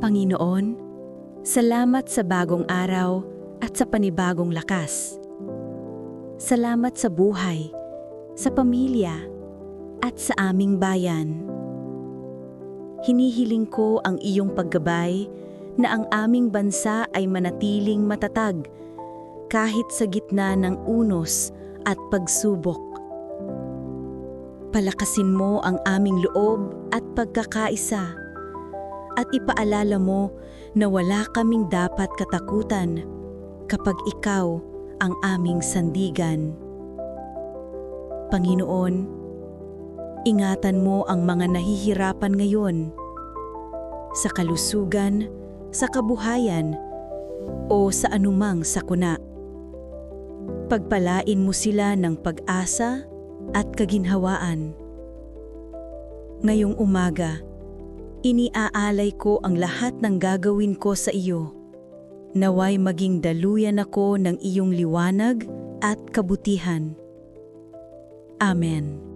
Panginoon, salamat sa bagong araw at sa panibagong lakas. Salamat sa buhay, sa pamilya, at sa aming bayan. Hinihiling ko ang iyong paggabay na ang aming bansa ay manatiling matatag kahit sa gitna ng unos at pagsubok. Palakasin mo ang aming loob at pagkakaisa at ipaalala mo na wala kaming dapat katakutan kapag ikaw ang aming sandigan. Panginoon, ingatan mo ang mga nahihirapan ngayon sa kalusugan, sa kabuhayan, o sa anumang sakuna. Pagpalain mo sila ng pag-asa at kaginhawaan. Ngayong umaga, iniaalay ko ang lahat ng gagawin ko sa iyo. Naway maging daluyan ako ng iyong liwanag at kabutihan. Amen.